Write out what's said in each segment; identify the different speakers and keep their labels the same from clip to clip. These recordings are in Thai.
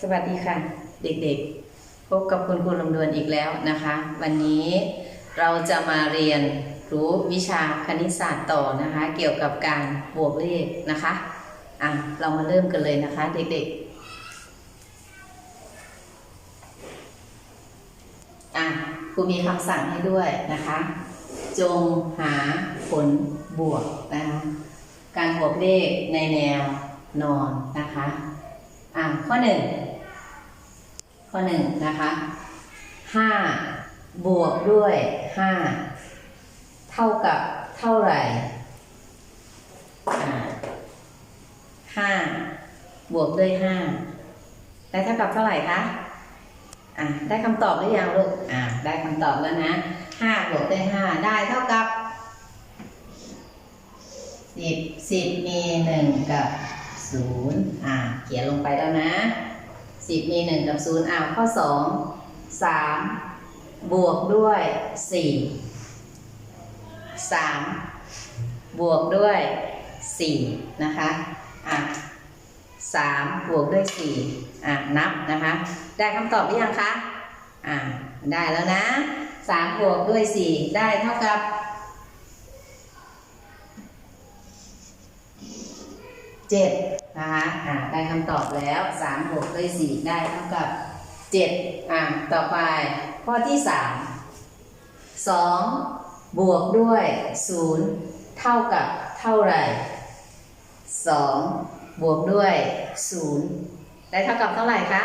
Speaker 1: สวัสดีค่ะ เด็กๆ พบกับคุณครูลำดวนอีกแล้วนะคะ วันนี้เราจะมาเรียนรู้วิชาคณิตศาสตร์ต่อนะคะ เกี่ยวกับการบวกเลขนะคะอะเรามาเริ่มกันเลยนะคะ เด็กๆอะครูมีคำสั่งให้ด้วยนะคะ จงหาผลบวกนะคะการบวกเลขในแนวนอนนะคะ อ่าข้อหนึ่ง ข้อหนึ่งนะคะห้าบวกด้วยห้าเท่ากับเท่าไหร่ห้าบวกด้วยห้าได้เท่ากับเท่าไหร่คะอ่าได้คำตอบหรือยังลูกอ่าได้คำตอบแล้วนะห้าบวกด้วยห้าได้เท่ากับสิบสิบมีหนึ่งกับศูนย์อ่าเขียนลงไปแล้วนะ สิบมีหนึ่งกับศูนย์อ่าข้อสองสามบวกด้วยสี่สามบวกด้วยสี่นะคะอะสามบวกด้วยสี่อะนับนะคะ ได้คำตอบหรือยังคะอ่าได้แล้วนะสามบวกด้วยสี่ได้เท่ากับเจ็ด นะคะอ่าได้คำตอบแล้วสามบวกด้วยสี่ได้เท่ากับเจ็ดอ่าต่อไปข้อที่สามสองบวกด้วยศูนย์เท่ากับเท่าไหร่สองบวกด้วยศูนย์ได้เท่ากับเท่าไหร่คะ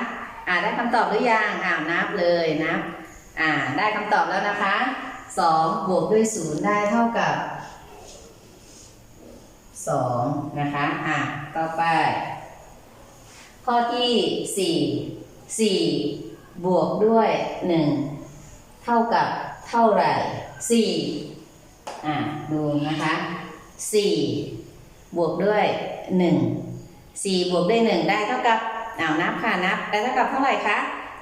Speaker 1: อ่าได้คำตอบหรือยังอ่านับเลยนับอ่าได้คำตอบแล้วนะคะสองบวกด้วยศูนย์ได้เท่ากับสองนะคะอะ ต่อไป ข้อที่สี่สี่บวกด้วยหนึ่งเท่ากับเท่าไหร่สี่อะดูนะคะสี่บวกด้วยหนึ่งสี่บวกด้วยหนึ่งได้เท่ากับอ้าวนับค่ะนับได้เท่ากับเท่าไหร่คะ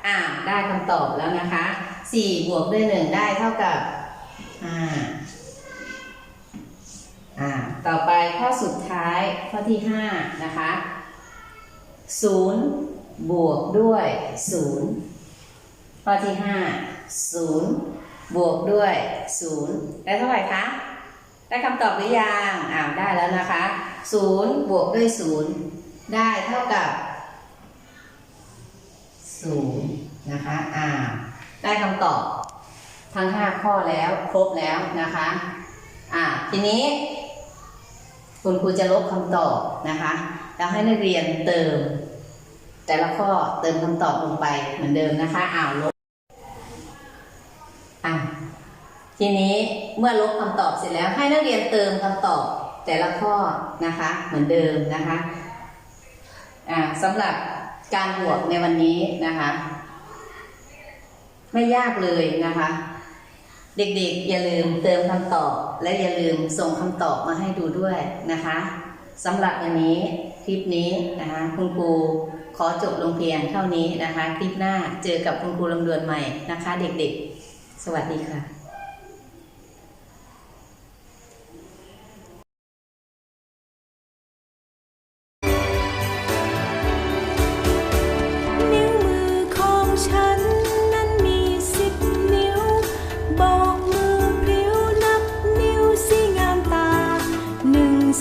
Speaker 1: อ่าได้คำตอบแล้วนะคะสี่บวกด้วยหนึ่งได้เท่ากับห้า อ่าต่อไปข้อสุดท้ายข้อที่5นะคะ0บวกด้วย0ข้อที่5 0บวกด้วย0ได้เท่าไหร่คะได้คำตอบหรือยังอ่าได้แล้วนะคะ0บวกด้วย0ได้เท่ากับ0นะคะอ่าได้คำตอบทั้ง 5 ข้อแล้วครบแล้วนะคะอ่าทีนี้ คุณครูจะลบคำตอบนะคะ แล้วให้นักเรียนเติม แต่ละข้อเติมคำตอบลงไปเหมือนเดิมนะคะอ้าวลบอะทีนี้เมื่อลบคำตอบเสร็จแล้วให้นักเรียนเติมคำตอบแต่ละข้อนะคะเหมือนเดิมนะคะอ่าสำหรับการบวกในวันนี้นะคะ ไม่ยากเลยนะคะ เด็กๆ อย่าลืมเติมคำตอบ และอย่าลืมส่งคำตอบมาให้ดูด้วยนะคะสำหรับวันนี้คลิปนี้นะคะคุณครูขอจบลงเพียงเท่านี้นะคะ คลิปหน้าเจอกับคุณครูลำดวนใหม่นะคะ เด็กๆ สวัสดีค่ะ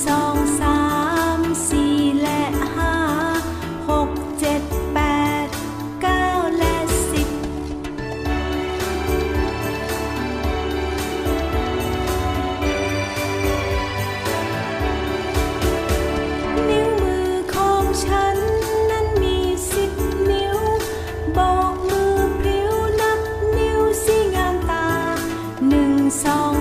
Speaker 2: สองสามสี่และห้าหกเจ็ดแปดเก้าและสิบ
Speaker 3: นิ้วมือของฉันนั้นมีสิบนิ้ว บอกมือผิวนับนิ้วสิงามตาหนึ่งสอง